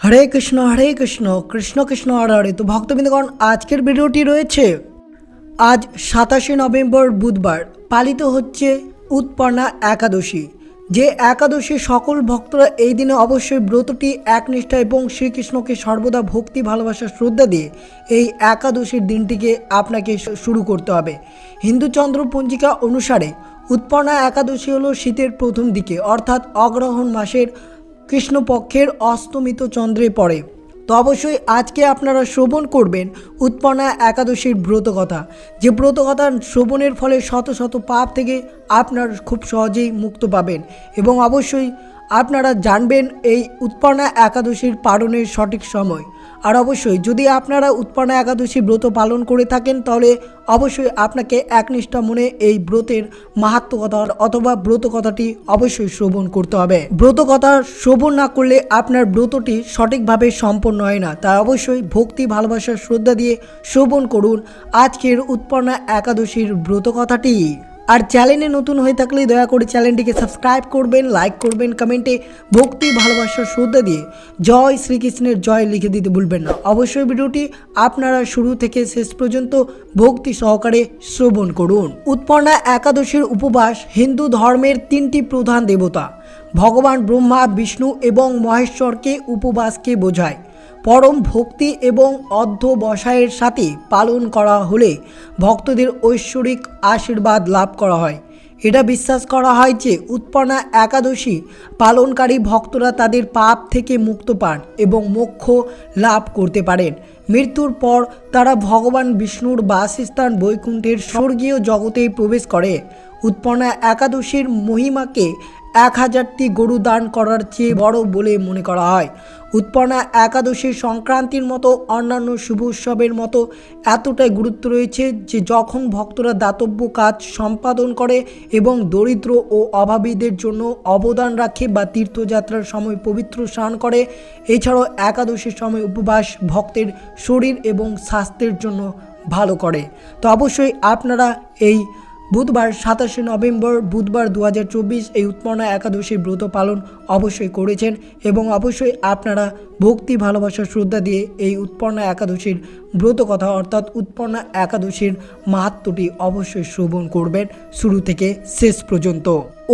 হরে কৃষ্ণ হরে কৃষ্ণ কৃষ্ণ কৃষ্ণ, হরে হরে। তো ভক্তবৃন্দগণ, আজকের ভিডিওটি রয়েছে আজ সাতাশে নভেম্বর বুধবার, পালিত হচ্ছে উৎপন্না একাদশী। যে একাদশী সকল ভক্তরা এই দিনে অবশ্যই ব্রতটি একনিষ্ঠা এবং শ্রীকৃষ্ণকে সর্বদা ভক্তি, ভালোবাসা, শ্রদ্ধা দিয়ে এই একাদশীর দিনটিকে আপনাকে শুরু করতে হবে। হিন্দু চন্দ্র পঞ্জিকা অনুসারে উৎপন্না একাদশী হলো শীতের প্রথম দিকে, অর্থাৎ অগ্রহণ মাসের কৃষ্ণপক্ষের অস্তমিত চন্দ্রে পড়ে। তো অবশ্যই আজকে আপনারা শ্রবণ করবেন উৎপন্না একাদশীর ব্রত কথা যে ব্রতকথা শ্রবণের ফলে শত শত পাপ থেকে আপনার খুব সহজেই মুক্ত পাবেন এবং অবশ্যই আপনারা জানবেন এই উৎপন্না একাদশীর পালনের সঠিক সময়। আর অবশ্যই যদি আপনারা উৎপন্না একাদশী ব্রত পালন করে থাকেন, তাহলে অবশ্যই আপনাকে একনিষ্ঠা মনে এই ব্রতের মাহাত্ম কথা অথবা ব্রত কথাটি অবশ্যই শ্রবণ করতে হবে। ব্রত কথা শ্রবণ না করলে আপনার ব্রতটি সঠিকভাবে সম্পন্ন হয় না। তাই অবশ্যই ভক্তি ভালোবাসা শ্রদ্ধা দিয়ে শ্রবণ করুন আজকের উৎপন্না একাদশীর ব্রত কথাটি আর চ্যানেলে নতুন হয়ে থাকলে দয়া করে চ্যানেলটিকে সাবস্ক্রাইব করবেন লাইক করবেন কমেন্টে ভক্তি ভালোবাসা শ্রদ্ধা দিয়ে জয় শ্রীকৃষ্ণের জয় লিখে দিতে ভুলবেন না। অবশ্যই ভিডিওটি আপনারা শুরু থেকে শেষ পর্যন্ত ভক্তি সহকারে শ্রবণ করুন। উৎপন্না একাদশীর উপবাস হিন্দু ধর্মের তিনটি প্রধান দেবতা, ভগবান ব্রহ্মা, বিষ্ণু এবং মহেশ্বরকে উপবাসকে বোঝায়। পরম ভক্তি এবং অধ্যবসায়ের সাথে পালন করা হলে ভক্তদের ঐশ্বরিক আশীর্বাদ লাভ করা হয়। এটা বিশ্বাস করা হয় যে উৎপন্না একাদশী পালনকারী ভক্তরা তাদের পাপ থেকে মুক্ত পান এবং মোক্ষ লাভ করতে পারেন। মৃত্যুর পর তারা ভগবান বিষ্ণুর বাসস্থান বৈকুণ্ঠের স্বর্গীয় জগতে প্রবেশ করে। উৎপন্না একাদশীর মহিমাকে এক হাজারটি গরু দান করার চেয়ে বড় বলে মনে করা হয়। উৎপন্না একাদশীর সংক্রান্তির মতো অন্যান্য শুভ উৎসবের মতো এতটাই গুরুত্ব রয়েছে যে যখন ভক্তরা দাতব্য কাজ সম্পাদন করে এবং দরিদ্র ও অভাবীদের জন্য অবদান রাখে বা তীর্থযাত্রার সময় পবিত্র স্নান করে, এছাড়াও একাদশীর সময় উপবাস ভক্তের শরীর এবং স্বাস্থ্যের জন্য ভালো করে। তো অবশ্যই আপনারা এই বুধবার সাতাশে নভেম্বর, বুধবার দু হাজার চব্বিশ এই উৎপন্না একাদশীর ব্রত পালন অবশ্যই করেছেন এবং অবশ্যই আপনারা ভক্তি, ভালোবাসা, শ্রদ্ধা দিয়ে এই উৎপন্না একাদশীর ব্রত কথা অর্থাৎ উৎপন্না একাদশীর মাহাত্মটি অবশ্যই শ্রবণ করবেন শুরু থেকে শেষ পর্যন্ত।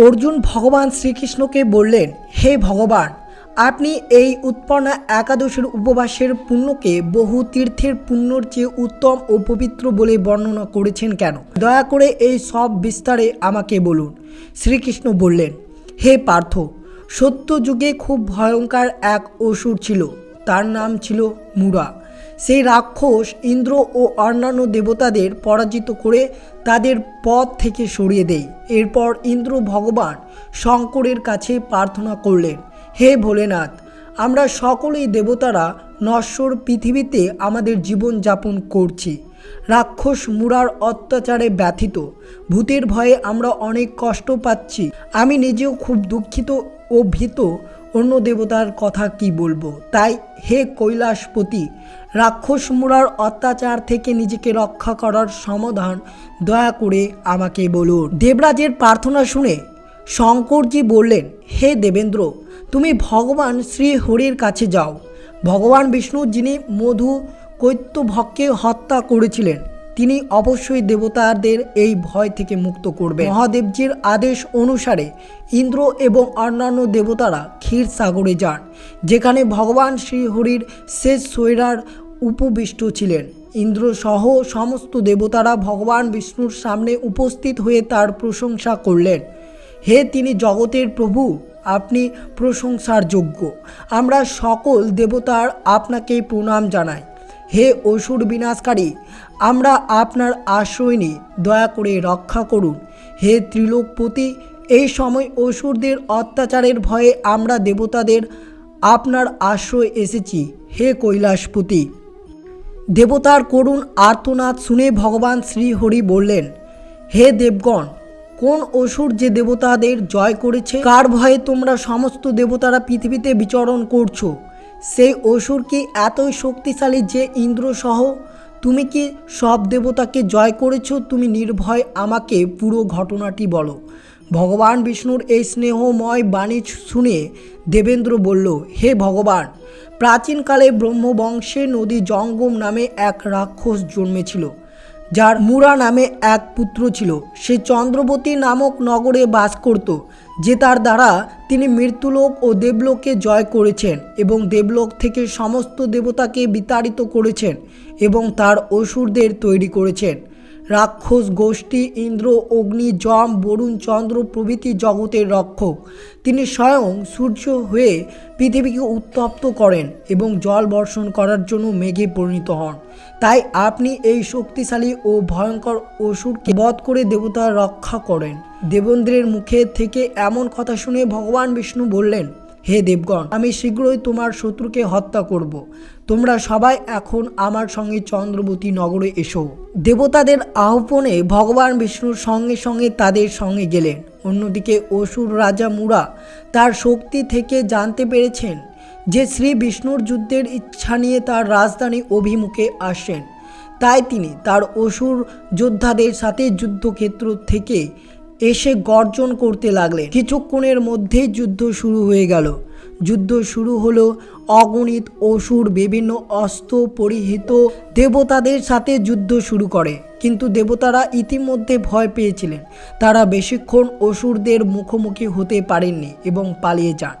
অর্জুন ভগবান শ্রীকৃষ্ণকে বললেন, হে ভগবান আপনি এই উৎপন্না একাদশীর উপবাসের পুণ্যকে বহু তীর্থের পুণ্যর চেয়ে উত্তম ও পবিত্র বলে বর্ণনা করেছেন কেন? দয়া করে এই সব বিস্তারে আমাকে বলুন। শ্রীকৃষ্ণ বললেন, হে পার্থ সত্য যুগে খুব ভয়ঙ্কর এক অসুর ছিল। তার নাম ছিল মুরা। সেই রাক্ষস ইন্দ্র ও অন্যান্য দেবতাদের পরাজিত করে তাদের পথ থেকে সরিয়ে দেয়। এরপর ইন্দ্র ভগবান শঙ্করের কাছে প্রার্থনা করলেন হে ভোলেনাথ, আমরা সকলেই দেবতারা নশ্বর পৃথিবীতে আমাদের জীবন যাপন করছি। রাক্ষস মুড়ার অত্যাচারে ব্যথিত, ভূতের ভয়ে আমরা অনেক কষ্ট পাচ্ছি। আমি নিজেও খুব দুঃখিত ও ভীত, অন্য দেবতার কথা কি বলব? তাই হে কৈলাসপতি, রাক্ষস মুড়ার অত্যাচার থেকে নিজেকে রক্ষা করার সমাধান দয়া করে আমাকে বলুন। দেবরাজের প্রার্থনা শুনে শঙ্করজি বললেন, হে দেবেন্দ্র, তুমি ভগবান শ্রী হরির কাছে যাও। ভগবান বিষ্ণু যিনি মধু কৈত্যভক্ষে হত্যা করেছিলেন, তিনি অবশ্যই দেবতাদের এই ভয় থেকে মুক্ত করবে মহাদেবজির আদেশ অনুসারে ইন্দ্র এবং অন্যান্য দেবতারা ক্ষীর সাগরে যান, যেখানে ভগবান শ্রীহরির শেষ সৈরার উপবিষ্ট ছিলেন। ইন্দ্র সহ সমস্ত দেবতারা ভগবান বিষ্ণুর সামনে উপস্থিত হয়ে তার প্রশংসা করলেন। হে তিনি জগতের প্রভু, আপনি প্রশংসার যোগ্য। আমরা সকল দেবতার আপনাকে প্রণাম জানাই। হে অসুর বিনাশকারী, আমরা আপনার আশ্রয় নিই। দয়া করে রক্ষা করুন। হে ত্রিলোকপতি, এই সময় অসুরদের অত্যাচারের ভয়ে আমরা দেবতাদের আপনার আশ্রয় এসেছি। হে কৈলাসপতি, দেবতার করুণ আর্তনাদ শুনে ভগবান শ্রীহরি বললেন, হে দেবগণ কোন অসুর যে দেবতাদের জয় করেছে? কার ভয়ে তোমরা সমস্ত দেবতারা পৃথিবীতে বিচরণ করছ? সেই অসুর কি এতই শক্তিশালী যে ইন্দ্র সহ তুমি কি সব দেবতাকে জয় করেছ? তুমি নির্ভয় আমাকে পুরো ঘটনাটি বলো। ভগবান বিষ্ণুর এই স্নেহময় বাণী শুনে দেবেন্দ্র বলল, হে ভগবান, প্রাচীনকালে ব্রহ্মবংশে নদী জঙ্গম নামে এক রাক্ষস জন্মেছিল। যার মুরা নামে এক পুত্র ছিল। সে চন্দ্রবতী নামক নগরে বাস করত, যে তার দ্বারা তিনি মৃত্যুলোক ও দেবলোককে জয় করেছেন এবং দেবলোক থেকে সমস্ত দেবতাকে বিতাড়িত করেছেন এবং তার অসুরদের তৈরি করেছেন। রাক্ষস, গোষ্ঠী, ইন্দ্র, অগ্নি, যম, বরুণ, চন্দ্র প্রভৃতি জগতের রক্ষক। তিনি স্বয়ং সূর্য হয়ে পৃথিবীকে উত্তপ্ত করেন এবং জল বর্ষণ করার জন্য মেঘে পরিণত হন। তাই আপনি এই শক্তিশালী ও ভয়ঙ্কর অসুরকে বধ করে দেবতা রক্ষা করেন। দেবেন্দ্রের মুখে থেকে এমন কথা শুনে ভগবান বিষ্ণু বললেন হে দেবগণ, আমি শীঘ্রই তোমার শত্রুকে হত্যা করব। তোমরা সবাই এখন আমার সঙ্গে চন্দ্রবতী নগরে এসো। দেবতাদের আহ্বানে ভগবান বিষ্ণুর সঙ্গে সঙ্গে তাদের সঙ্গে গেলেন। অন্যদিকে অসুর রাজা মুরা তার শক্তি থেকে জানতে পেরেছেন যে শ্রী বিষ্ণুর যুদ্ধের ইচ্ছা নিয়ে তার রাজধানী অভিমুখে আসেন। তাই তিনি তার অসুর যোদ্ধাদের সাথে যুদ্ধক্ষেত্র থেকে এসে গর্জন করতে লাগলেন। কিছুক্ষণের মধ্যেই যুদ্ধ শুরু হয়ে গেল। যুদ্ধ শুরু হলো অগণিত অসুর, বিভিন্ন অস্ত্র পরিহিত দেবতাদের সাথে যুদ্ধ শুরু করে। কিন্তু দেবতারা ইতিমধ্যে ভয় পেয়েছিলেন। তারা বেশিক্ষণ অসুরদের মুখোমুখি হতে পারেননি এবং পালিয়ে যান।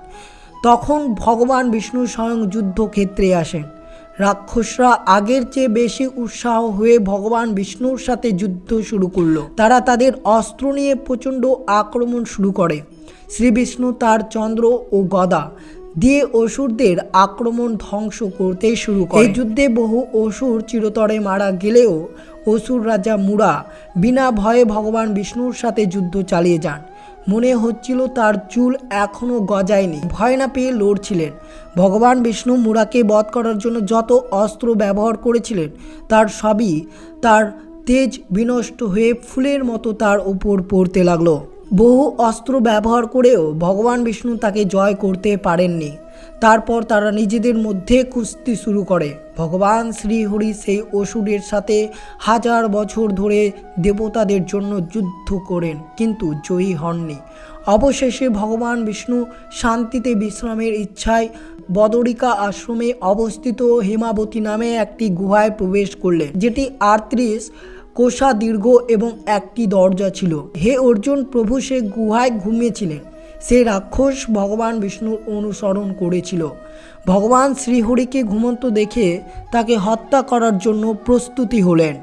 তখন ভগবান বিষ্ণু স্বয়ং যুদ্ধক্ষেত্রে আসেন। রাক্ষসরা আগের চেয়ে বেশি উৎসাহ হয়ে ভগবান বিষ্ণুর সাথে যুদ্ধ শুরু করল। তারা তাদের অস্ত্র নিয়ে প্রচণ্ড আক্রমণ শুরু করে। শ্রী বিষ্ণু, তার চন্দ্র ও গদা দিয়ে অসুরদের আক্রমণ ধ্বংস করতে শুরু করে। এই যুদ্ধে বহু অসুর চিরতরে মারা গেলেও অসুর রাজা মুরা বিনা ভয়ে ভগবান বিষ্ণুর সাথে যুদ্ধ চালিয়ে যান। মনে হচ্ছিল তার চুল এখনও গজায়নি। ভয় না পেয়ে লড়ছিলেন। ভগবান বিষ্ণু মুরাকে বধ করার জন্য যত অস্ত্র ব্যবহার করেছিলেন, তার সবই তার তেজ বিনষ্ট হয়ে ফুলের মতো তার উপর পড়তে লাগল। বহু অস্ত্র ব্যবহার করেও ভগবান বিষ্ণু তাকে জয় করতে পারেননি। তারপর তারা নিজেদের মধ্যে কুস্তি শুরু করে। ভগবান শ্রীহরি সেই অসুরের সাথে হাজার বছর ধরে দেবতাদের জন্য যুদ্ধ করেন, কিন্তু জয়ী হননি। অবশেষে ভগবান বিষ্ণু শান্তিতে বিশ্রামের ইচ্ছায় বদরিকা আশ্রমে অবস্থিত হেমাবতী নামে একটি গুহায় প্রবেশ করলেন, যেটি আটত্রিশ কোষা দীর্ঘ এবং একটি দরজা ছিল। হে অর্জুন, প্রভু সে গুহায় ঘুমিয়েছিলেন। সে রাক্ষস ভগবান বিষ্ণুর অনুসরণ করেছিল। ভগবান শ্রীহরিকে ঘুমন্ত দেখে তাকে হত্যা করার জন্য প্রস্তুতি হলেন।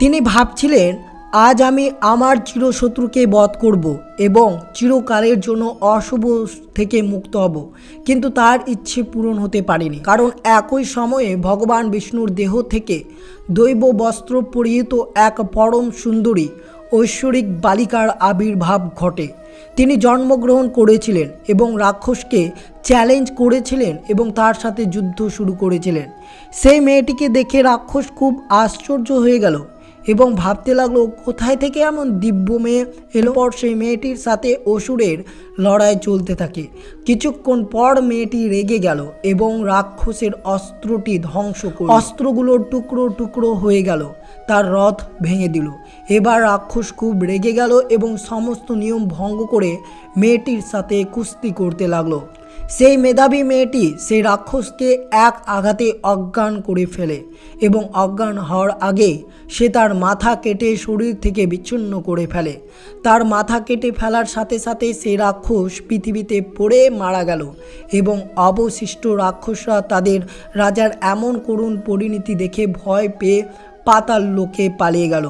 তিনি ভাবছিলেন, আজ আমি আমার চিরশত্রুকে বধ করব এবং চিরকালের জন্য অশুভ থেকে মুক্ত হব। কিন্তু তার ইচ্ছে পূরণ হতে পারেনি। কারণ একই সময়ে ভগবান বিষ্ণুর দেহ থেকে দৈব বস্ত্র পরিহিত এক পরম সুন্দরী ঐশ্বরিক বালিকার আবির্ভাব ঘটে। তিনি জন্মগ্রহণ করেছিলেন এবং রাক্ষসকে চ্যালেঞ্জ করেছিলেন এবং তার সাথে যুদ্ধ শুরু করেছিলেন। সেই মেয়েটিকে দেখে রাক্ষস খুব আশ্চর্য হয়ে গেল এবং ভাবতে লাগল, কোথায় থেকে এমন দিব্য মেয়ে এলো? পর সেই মেয়েটির সাথে অসুরের লড়াই চলতে থাকে। কিছুক্ষণ পর মেয়েটি রেগে গেল এবং রাক্ষসের অস্ত্রটি ধ্বংস অস্ত্রগুলো টুকরো টুকরো হয়ে গেল। তার রথ ভেঙে দিল। এবার রাক্ষস খুব রেগে গেল এবং সমস্ত নিয়ম ভঙ্গ করে মেয়েটির সাথে কুস্তি করতে লাগল। সেই মেধাবী মেয়েটি সেই রাক্ষসকে এক আঘাতে অজ্ঞান করে ফেলে এবং অজ্ঞান হওয়ার আগে সে তার মাথা কেটে শরীর থেকে বিচ্ছিন্ন করে ফেলে। তার মাথা কেটে ফেলার সাথে সাথে সেই রাক্ষস পৃথিবীতে পড়ে মারা গেল এবং অবশিষ্ট রাক্ষসরা তাদের রাজার এমন করুণ পরিণতি দেখে ভয় পেয়ে পাতাল লোকে পালিয়ে গেল।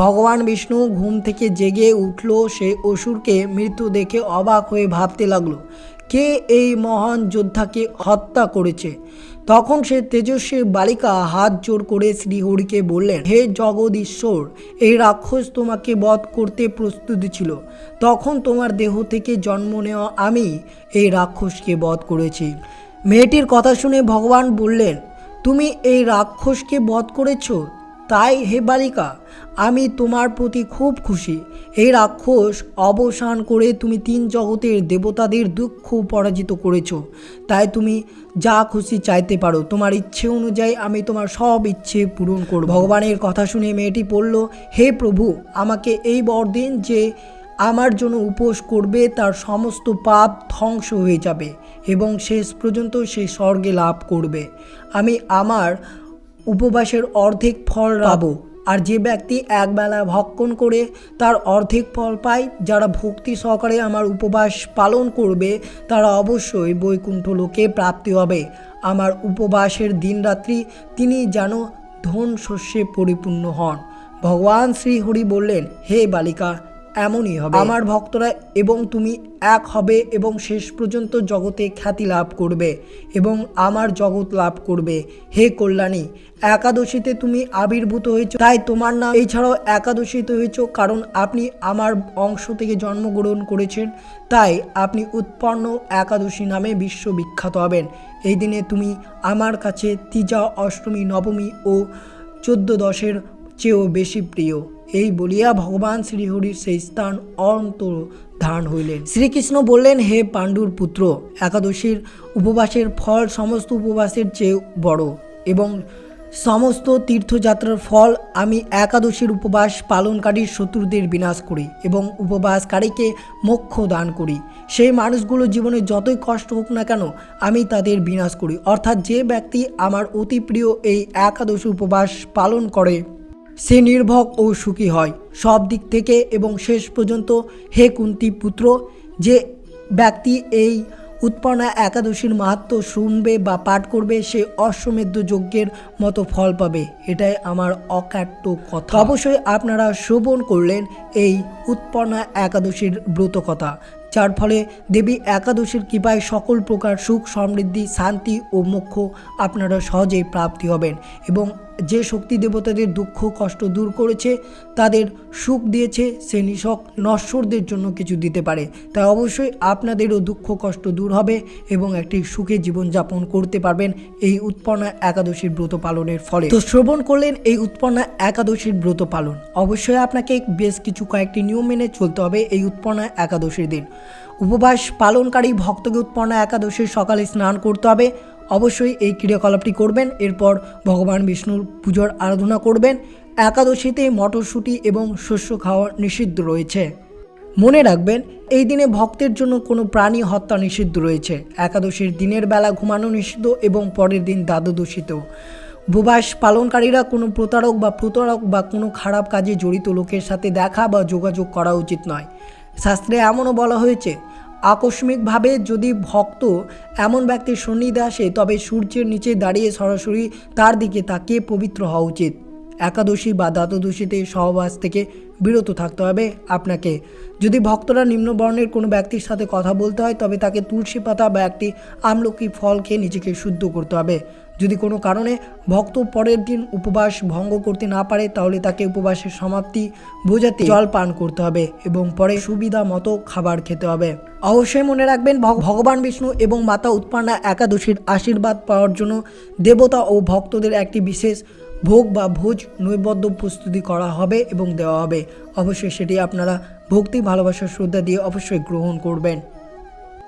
ভগবান বিষ্ণু ঘুম থেকে জেগে উঠল, সে অসুরকে মৃত্যু দেখে অবাক হয়ে ভাবতে লাগল, কে এই মহান যোদ্ধাকে হত্যা করেছে? তখন সে তেজস্বী বালিকা হাত জোর করে শ্রীহরিকে বললেন, হে জগদীশ্বর, এই রাক্ষস তোমাকে বধ করতে প্রস্তুতি ছিল। তখন তোমার দেহ থেকে জন্ম নেওয়া আমি এই রাক্ষসকে বধ করেছি। মেয়েটির কথা শুনে ভগবান বললেন, তুমি এই রাক্ষসকে বধ করেছ? তাই হে বালিকা, আমি তোমার প্রতি খুব খুশি। এই রাক্ষস, অবসান করে তুমি তিন জগতের দেবতাদের দুঃখ পরাজিত করেছ। তাই তুমি যা খুশি চাইতে পারো, তোমার ইচ্ছে অনুযায়ী আমি তোমার সব ইচ্ছে পূরণ করব। ভগবানের কথা শুনে মেয়েটি পড়ল হে প্রভু, আমাকে এই বর দিন যে আমার জন্য উপোস করবে, তার সমস্ত পাপ ধ্বংস হয়ে যাবে এবং শেষ পর্যন্ত সে স্বর্গে লাভ করবে। আমি আমার উপবাসের অর্ধেক ফল পাবো আর যে ব্যক্তি একবেলা ভক্ষণ করে, তার অর্ধেক ফল পায়। যারা ভক্তি সহকারে আমার উপবাস পালন করবে, তারা অবশ্যই বৈকুণ্ঠ লোকে প্রাপ্তি হবে। আমার উপবাসের দিনরাত্রি তিনি যেন ধন শস্যে পরিপূর্ণ হন। ভগবান শ্রীহরি বললেন, হে বালিকা এমনই হবে। আমার ভক্তরা এবং তুমি এক হবে এবং শেষ পর্যন্ত জগতে খ্যাতি লাভ করবে এবং আমার জগৎ লাভ করবে। হে কল্যাণী, একাদশীতে তুমি আবির্ভূত হয়েছ। তাই তোমার নাম এছাড়াও একাদশীতে হয়েছ কারণ আপনি আমার অংশ থেকে জন্মগ্রহণ করেছেন। তাই আপনি উৎপন্ন একাদশী নামে বিশ্ববিখ্যাত হবেন। এই দিনে তুমি আমার কাছে তিজা, অষ্টমী, নবমী ও চোদ্দ দশের চেয়েও বেশি প্রিয়। এই বলিয়া ভগবান শ্রীহরির সেই স্থান অন্তর ধারণ হইলেন। শ্রীকৃষ্ণ বললেন, হে পাণ্ডুর পুত্র, একাদশীর উপবাসের ফল সমস্ত উপবাসের চেয়ে বড় এবং সমস্ত তীর্থযাত্রার ফল আমি একাদশীর উপবাস পালনকারীর শত্রুদের বিনাশ করি এবং উপবাসকারীকে মোক্ষ দান করি। সেই মানুষগুলো জীবনে যতই কষ্ট হোক না কেন আমি তাদের বিনাশ করি। অর্থাৎ যে ব্যক্তি আমার অতি প্রিয় এই একাদশী উপবাস পালন করে সে নির্ভক ও সুখী হয়। সব দিক থেকে এবং শেষ পর্যন্ত হে কুন্তি পুত্র, যে ব্যক্তি এই উৎপন্না একাদশীর মাহাত্ম শুনবে বা পাঠ করবে, সে অশ্বমেধ যজ্ঞের মতো ফল পাবে। এটাই আমার অকাট্য কথা। অবশ্যই আপনারা শ্রবণ করলেন এই উৎপন্না একাদশীর ব্রত কথা। যার ফলে দেবী একাদশীর কৃপায় সকল প্রকার সুখ, সমৃদ্ধি, শান্তি ও মোক্ষ আপনারা সহজেই প্রাপ্তি হবেন এবং যে শক্তি দেবতাদের দুঃখ, কষ্ট দূর করেছে, তাদের সুখ দিয়েছে, সে নিশক নশ্বরদের জন্য কিছু দিতে পারে। তাই অবশ্যই আপনাদেরও দুঃখ, কষ্ট দূর হবে এবং একটি সুখে জীবনযাপন করতে পারবেন এই উৎপন্না একাদশীর ব্রত পালনের ফলে। তো শ্রবণ করলেন এই উৎপন্না একাদশীর ব্রত পালন। অবশ্যই আপনাকে বেশ কিছু কয়েকটি নিয়ম মেনে চলতে হবে এই উৎপন্না একাদশীর দিন। উপবাস পালনকারী ভক্তকে উৎপন্না একাদশীর সকালে স্নান করতে হবে। অবশ্যই এই ক্রিয়াকলাপটি করবেন। এরপর ভগবান বিষ্ণুর পুজোর আরাধনা করবেন। একাদশীতে মটরশুঁটি এবং শস্য খাওয়া নিষিদ্ধ রয়েছে। মনে রাখবেন, এই দিনে ভক্তের জন্য কোনো প্রাণী হত্যা নিষিদ্ধ রয়েছে। একাদশীর দিনের বেলা ঘুমানো নিষিদ্ধ এবং পরের দিন দ্বাদশীত উপবাস পালনকারীরা কোনো প্রতারক বা প্রতারক বা কোনো খারাপ কাজে জড়িত লোকের সাথে দেখা বা যোগাযোগ করা উচিত নয়। শাস্ত্রে এমনও বলা হয়েছে আকস্মিকভাবে যদি ভক্ত এমন ব্যক্তির সন্নিধে আসে, তবে সূর্যের নিচে দাঁড়িয়ে সরাসরি তার দিকে তাকিয়ে পবিত্র হওয়া উচিত। একাদশী বা দ্বাদশীতে সহবাস থেকে বিরত থাকতে হবে আপনাকে। যদি ভক্তরা নিম্নবর্ণের কোনো ব্যক্তির সাথে কথা বলতে হয়, তবে তাকে তুলসী পাতা বা একটি আমলকি ফল খেয়ে নিজেকে শুদ্ধ করতে হবে। যদি কোনো কারণে ভক্ত পরের দিন উপবাস ভঙ্গ করতে না পারে, তাহলে তাকে উপবাসের সমাপ্তি বোঝাতে জল পান করতে হবে এবং পরে সুবিধা মতো খাবার খেতে হবে। অবশ্যই মনে রাখবেন, ভগ- ভগবান বিষ্ণু এবং মাতা উৎপন্না একাদশীর আশীর্বাদ পাওয়ার জন্য দেবতা ও ভক্তদের একটি বিশেষ ভোগ বা ভোজ নৈবদ্য প্রস্তুতি করা হবে এবং দেওয়া হবে। অবশ্যই সেটি আপনারা ভক্তি, ভালোবাসা, শ্রদ্ধা দিয়ে অবশ্যই গ্রহণ করবেন।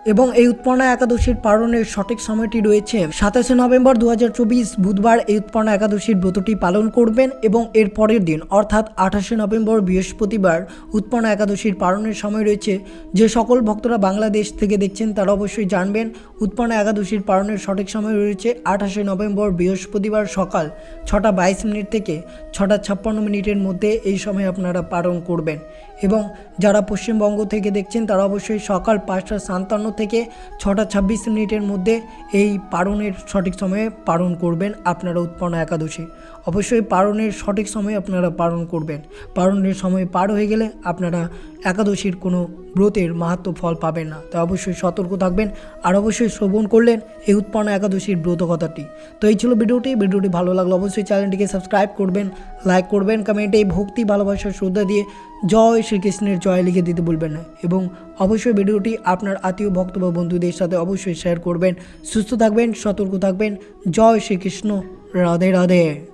এবং এই উৎপন্না একাদশীর পালনের সঠিক সময়টি রয়েছে সাতাশে নভেম্বর দু হাজার চব্বিশ বুধবার। এই উৎপন্না একাদশীর ব্রতটি পালন করবেন এবং এর পরের দিন, অর্থাৎ আঠাশে নভেম্বর বৃহস্পতিবার উৎপন্না একাদশীর পালনের সময় রয়েছে। যে সকল ভক্তরা বাংলাদেশ থেকে দেখছেন, তারা অবশ্যই জানবেন উৎপন্না একাদশীর পালনের সঠিক সময় রয়েছে আঠাশে নভেম্বর বৃহস্পতিবার সকাল ছটা বাইশ মিনিট থেকে ছটা ছাপ্পান্ন মিনিটের মধ্যে এই সময় আপনারা পালন করবেন। এবং যারা পশ্চিমবঙ্গ থেকে দেখছেন, তারা অবশ্যই সকাল পাঁচটা সাতান্ন থেকে ছটা ছাব্বিশ মিনিটের মধ্যে এই পারণের সঠিক সময়ে পারণ করবেন আপনারা উৎপন্ন একাদশী। অবশ্যই পারণের সঠিক সময়ে আপনারা পালন করবেন। পারণের সময় পার হয়ে গেলে আপনারা একাদশীর কোনো ব্রতের মাহাত্ম ফল পাবেন না। তাই অবশ্যই সতর্ক থাকবেন আর অবশ্যই শ্রবণ করলেন এই উৎপন্ন একাদশীর ব্রত কথাটি তো এই ছিল ভিডিওটি। ভিডিওটি ভালো লাগল অবশ্যই চ্যানেলটিকে সাবস্ক্রাইব করবেন, লাইক করবেন, কমেন্টে এই ভক্তি, ভালোবাসা, শ্রদ্ধা দিয়ে জয় শ্রীকৃষ্ণের জয় লিখে দিতে বলবেন না এবং অবশ্যই ভিডিওটি আপনার আত্মীয়, ভক্ত বা বন্ধুদের সাথে অবশ্যই শেয়ার করবেন। সুস্থ থাকবেন, সতর্ক থাকবেন। জয় শ্রীকৃষ্ণ। রাধে রাধে।